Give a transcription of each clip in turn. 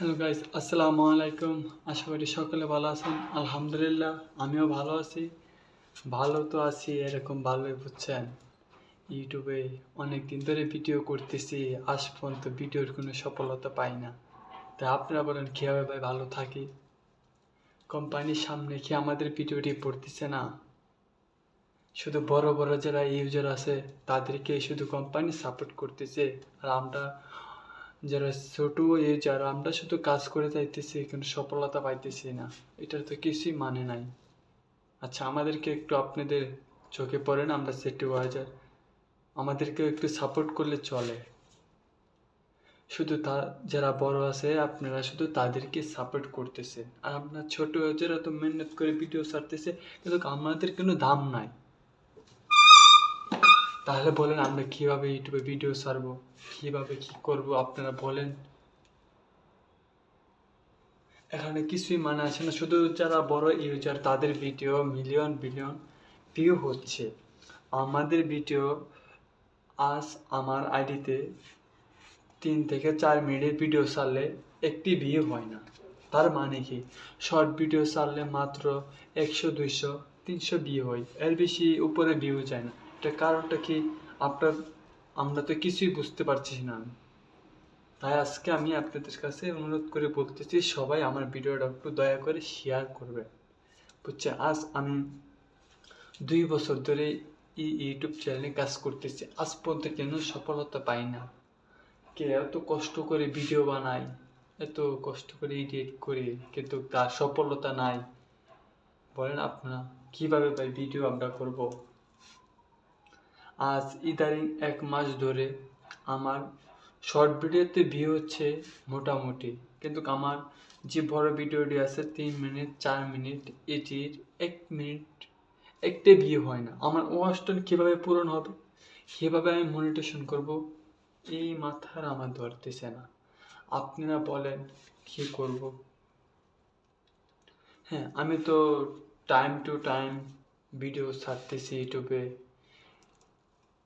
Hello guys আসসালামু আলাইকুম আশা করি সকলে ভালো আছেন। আলহামদুলিল্লাহ, আমিও ভালো আছি। ভালো তো আছি, এরকম ভালোই, বুঝছেন? ইউটিউবে অনেক দিন ধরে ভিডিও করতেছি, আজ পর্যন্ত ভিডিওর কোনো সফলতা পাই না। তাই আপনারা বলেন, কীভাবে ভাই ভালো থাকি? কোম্পানির সামনে কি আমাদের ভিডিওটি পড়তেছে না? শুধু বড় বড় যারা ইউজার আছে তাদেরকে শুধু কোম্পানি সাপোর্ট করতেছে। আর আমরা যারা ছোট যারা, আমরা শুধু কাজ করে যাইতেছি, কিন্তু সফলতা পাইতেছি না। এটার তো কিছুই মানে নাই। আচ্ছা আমাদেরকে একটু আপনাদের চোখে পড়ে না আমরা সেটি ওয়াজার আমাদেরকে একটু সাপোর্ট করলে চলে। শুধু তা, যারা বড় আছে, আপনারা শুধু তাদেরকে সাপোর্ট করতেছে আর আপনার ছোট যারা তো মেহনত করে ভিডিও ছাড়তেছে, কিন্তু আমাদের কোনো দাম নাই। তাহলে বলেন আমরা কীভাবে ইউটিউবে ভিডিও ছাড়বো, কীভাবে কি করব, আপনারা বলেন। এখানে কিছুই মানে আছে না, শুধু যারা বড় ইউজার তাদের ভিডিও মিলিয়ন বিলিয়ন ভিউ হচ্ছে। আমাদের ভিডিও আজ আমার আইডিতে তিন থেকে চার মিনিটের ভিডিও ছাড়লে একটি ভিউ হয় না। তার মানে কি? শর্ট ভিডিও ছাড়লে মাত্র একশো, দুইশো, তিনশো ভিউ হয়। এর বেশি উপরে ভিউ যায় না। এটা কারণটা কি? আপনার, আমরা তো কিছুই বুঝতে পারছি না। আমি তাই আজকে আমি আপনাদের কাছে অনুরোধ করে বলতেছি, সবাই আমার ভিডিওটা একটু দয়া করে শেয়ার করবে বুঝছে আজ আমি দুই বছর ধরে এই ইউটিউব চ্যানেলে কাজ করতেছি। আজ পর্যন্ত কেন সফলতা পাই না? কে এত কষ্ট করে ভিডিও বানাই এত কষ্ট করে এডিট করে, কিন্তু তার সফলতা নাই। বলেন আপনারা, কীভাবে ভাই ভিডিও আমরা করব? আজ ইদারিং এক মাস ধরে আমার শর্ট ভিডিওতে ভিউ হচ্ছে মোটামুটি। কিন্তু আমার যে বড় ভিডিওটি আছে, তিন মিনিট চার মিনিট এটির এক মিনিট একটি ভিউ হয় না। আমার ওয়াশটন কীভাবে পূরণ হবে, কীভাবে আমি মনিটেশন করব, এই মাথার আমার ধরতেছে না। আপনারা বলেন, কি করব? হ্যাঁ আমি তো টাইম টু টাইম ভিডিও ছাড়তেছি ইউটিউবে।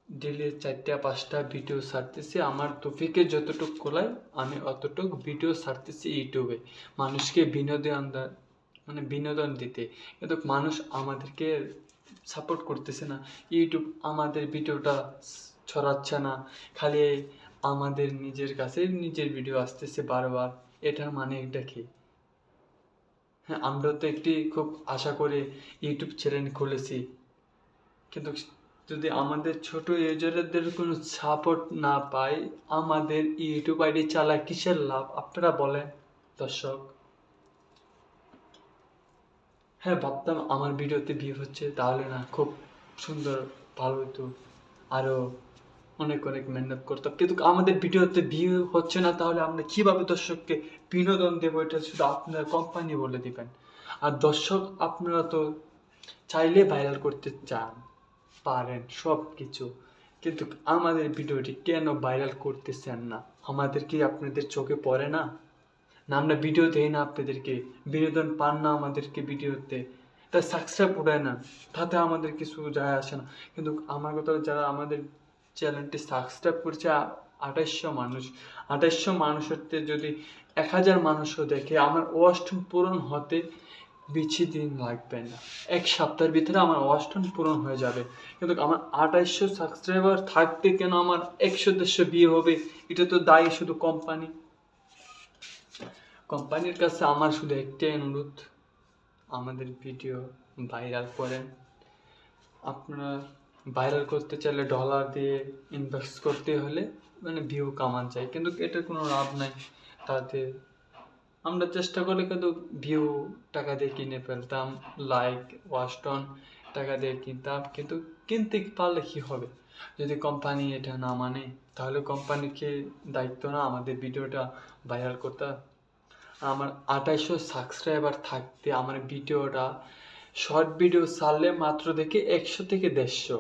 ডেলি চারটা, পাঁচটা ভিডিও ছাড়তেছি। আমার তফিকে যতটুকু কোলাই, আমি অতটুকু ভিডিও ছাড়তেছি ইউটিউবে। মানুষকে বিনোদন মানে বিনোদন দিতে। কিন্তু মানুষ আমাদেরকে সাপোর্ট করতেছে না। ইউটিউব আমাদের ভিডিওটা ছড়াচ্ছে না। খালি আমাদের নিজের কাছে নিজের ভিডিও আসতেছে বারবার। এটার মানে এটা কি? হ্যাঁ আমরা তো একটি খুব আশা করে ইউটিউব চ্যানেল খুলেছি। কিন্তু যদি আমাদের ছোট ইউজারদের কোনো সাপোর্ট না পাই আমাদের ইউটিউব আইডি চালা কিসের লাভ? আপনারা বলেন, দর্শক। হ্যাঁ ভাবতাম আমার ভিডিওতে ভিউ হচ্ছে, তাহলে না খুব সুন্দর, ভালো হতো। আরও অনেক অনেক মেহনত করতাম। কিন্তু আমাদের ভিডিওতে ভিউ হচ্ছে না, তাহলে আমরা কীভাবে দর্শককে বিনোদন দেবো? এটা শুধু আপনার কোম্পানি বলে দিবেন। আর দর্শক, আপনারা তো চাইলে ভাইরাল করতে চান। পারেন সব কিছু কিন্তু আমাদের ভিডিওটি কেন ভাইরাল করতেছেন না? আমাদের কি আপনাদের চোখে পড়ে না? না, আমরা ভিডিও দেই না আপনাদেরকে। বিনোদন পান না আমাদেরকে ভিডিওতে। তা সাবস্ক্রাইব উঠায় না, তাতে আমাদের কিছু যায় আসে না। কিন্তু আমার কথা যারা আমাদের চ্যানেলটি সাবস্ক্রাইব করছে আঠাইশশো মানুষ, আঠাইশশো মানুষের যদি এক হাজার মানুষও দেখে, আমার ওয়াস্টন পূরণ হতে বেশি দিন লাগবে না। এক সপ্তাহের ভিতরে আমার ওয়াস্টন পূরণ হয়ে যাবে। কিন্তু আমার আঠাইশশো সাবস্ক্রাইবার থাকতে কেন আমার একশো দেড়শো বিয়ে হবে? এটা তো দায়ী শুধু কোম্পানি কোম্পানির কাছে আমার শুধু একটাই অনুরোধ, আমাদের ভিডিও ভাইরাল করেন। আপনারা ভাইরাল করতে চাইলে ডলার দিয়ে ইনভেস্ট করতে হলে মানে ভিউ কামান চাই। কিন্তু এটার কোনো লাভ নাই। তাতে আমরা চেষ্টা করলে কিন্তু ভিউ টাকা দিয়ে কিনে ফেলতাম লাইক ওয়াস্টন টাকা দিয়ে কিনতাম, কিন্তু কিনতে পারলে কি হবে? যদি কোম্পানি এটা না মানে তাহলে কোম্পানিকে দায়িত্ব না আমাদের ভিডিওটা ভাইরাল করতে। আমার আঠাইশো সাবস্ক্রাইবার থাকতে আমার ভিডিওটা শর্ট ভিডিও ছাড়লে মাত্র দেখে একশো থেকে দেড়শো।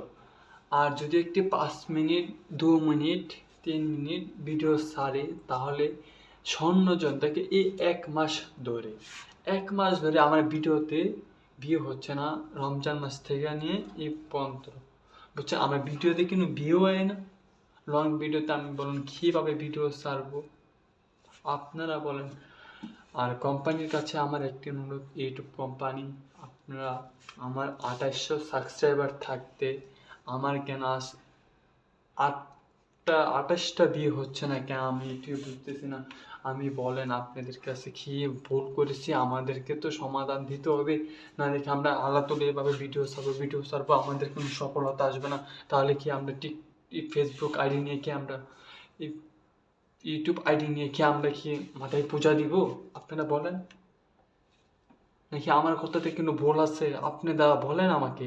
আর যদি একটি পাঁচ মিনিট, দু মিনিট, তিন মিনিট ভিডিও ছাড়ে, তাহলে স্বর্ণজন থেকে এই এক মাস ধরে, এক মাস ধরে আমার ভিডিওতে বিয়ে হচ্ছে না, রমজান মাস থেকে নিয়ে এই পর্যন্ত। বুঝছেন? আমার ভিডিওতে কিন্তু ভিউ হয় না। লং ভিডিওতে আমি বলুন কীভাবে ভিডিও ছাড়বো? আপনারা বলেন। আর কোম্পানির কাছে আমার একটি অনুরোধ ইউটিউব কোম্পানি, আপনারা আমার আঠাশশো সাবস্ক্রাইবার থাকতে আমার কেন আস, আটটা আঠাশটা বিয়ে হচ্ছে না কেন? আমি এটিও বুঝতেছি না। আমি বলেন আপনাদের কাছে কি ভুল করেছি, আমাদেরকে তো সমাধান দিতে হবে। না দেখে আমরা আলাদা তুলে এভাবে ভিডিও ছাড়বো ভিডিও ছাড়বো, আমাদের কোনো সফলতা আসবে না। তাহলে কি আমরা ঠিক ফেসবুক আইডি নিয়ে কি আমরা ইউটিউব আইডি নিয়ে কি আমরা কি মাথায় পূজা দিব? আপনারা বলেন। নাকি আমার কথাতে কোনো ভুল আছে? আপনি দাদা বলেন আমাকে।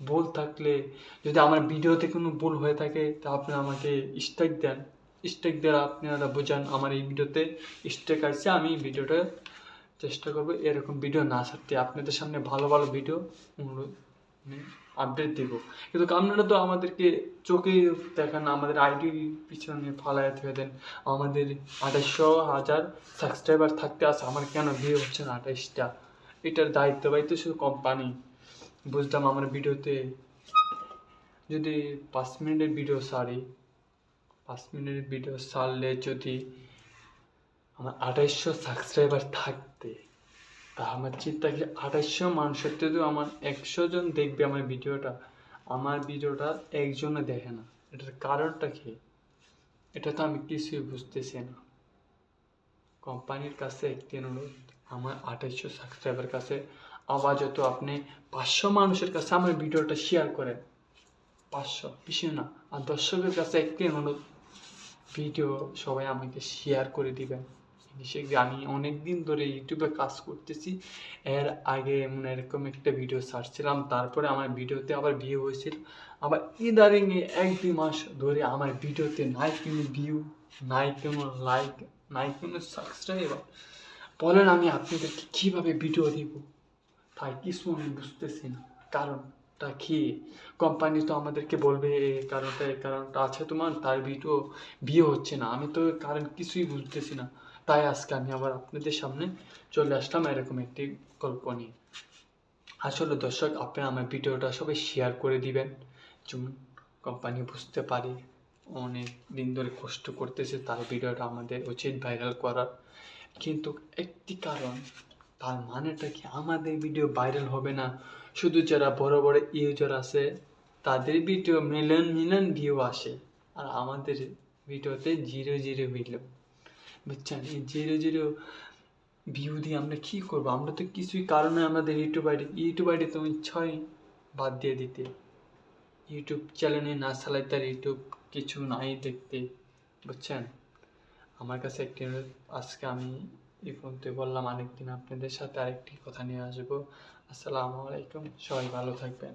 ভুল থাকলে যদি আমার ভিডিওতে কোনো ভুল হয়ে থাকে, তা আপনি আমাকে স্ট্রাইক দেন। স্ট্রাইক দেওয়ার আপনারা বোঝান আমার এই ভিডিওতে। স্টেক আছে আমি ভিডিওটা চেষ্টা করব এরকম ভিডিও না ছাড়তে। আপনাদের সামনে ভালো ভালো ভিডিও আপডেট দিব। কিন্তু আপনারা তো আমাদেরকে চোখে দেখেন, আমাদের আইডি পিছনে ফালায় থেকে দেন। আমাদের আঠাশশো হাজার সাবস্ক্রাইবার থাকতে আছে, আমার কেন ভিউ হচ্ছে না আঠাশটা এটার দায়িত্ব তো শুধু কোম্পানি বুঝতাম আমার ভিডিওতে যদি পাঁচ মিনিটের ভিডিও সারি পাঁচ মিনিটের ভিডিও সারলে যদি আমার আঠাইশশো সাবস্ক্রাইবার থাকতে, তা আমার চিন্তা কি আঠাইশশো মানুষের থেকেও আমার একশো জন দেখবে আমার ভিডিওটা আমার ভিডিওটা একজনে দেখে না। এটার কারণটা কি? এটা তো আমি কিছুই বুঝতেছি না। কোম্পানির কাছে একটি অনুরোধ, আমার আঠাইশশো সাবস্ক্রাইবার কাছে আপাতত আপনি পাঁচশো মানুষের কাছে আমার ভিডিওটা শেয়ার করেন। পাঁচশো, বেশি না। আর দর্শকের কাছে একটি অনুরোধ ভিডিও সবাই আমাকে শেয়ার করে দিবেন। সেগুলি আমি অনেক দিন ধরে ইউটিউবে কাজ করতেছি। এর আগে এমন এরকম একটা ভিডিও ছাড়ছিলাম, তারপরে আমার ভিডিওতে আবার ভিউ হয়েছিল। আবার ইদারিং এক দুই মাস ধরে আমার ভিডিওতে নাই কোনো ভিউ নাই কোনো লাইক নাই কোনো সাবস্ক্রাইবার বলেন আমি আপনাদেরকে কীভাবে ভিডিও দিব? তাই কিছু আমি বুঝতেছি না। কারণটা কি কোম্পানি তো আমাদেরকে বলবে এই কারণটা এই কারণটা আছে তোমার, তার ভিডিও বিয়ে হচ্ছে না। আমি তো কারণ কিছুই বুঝতেছি না। তাই আজকে আমি আবার আপনাদের সামনে চলে আসলাম এরকম একটি গল্প নিয়ে। আসলে দর্শক আপনি আমার ভিডিওটা সবাই শেয়ার করে দিবেন। যেমন কোম্পানি বুঝতে পারি, অনেক দিন ধরে কষ্ট করতেছে, তার ভিডিওটা আমাদের উচিত ভাইরাল করার। কিন্তু একটি কারণ তার মানেটা কি আমাদের ভিডিও ভাইরাল হবে না? শুধু যারা বড় বড় ইউজার আছে, তাদের ভিডিও মিলিয়ন মিলিয়ন ভিউ আসে। আর আমাদের ভিডিওতে জিরো জিরো ভিডিও বুঝছেন? এই জিরো জিরো ভিউ দিয়ে আমরা কী করব? আমরা তো কিছুই কারণে আমাদের ইউটিউব আইডি ইউটিউব আইডি তো ইচ্ছাই বাদ দিয়ে দিতে। ইউটিউব চ্যানেলে না চালাই তার ইউটিউব কিছু নাই দেখতে। বুঝছেন? আমার কাছে একটি আজকে আমি এই পর্যন্ত বললাম আরেকদিন আপনাদের সাথে আরেকটি কথা নিয়ে আসব। আসসালামু আলাইকুম, সবাই ভালো থাকবেন।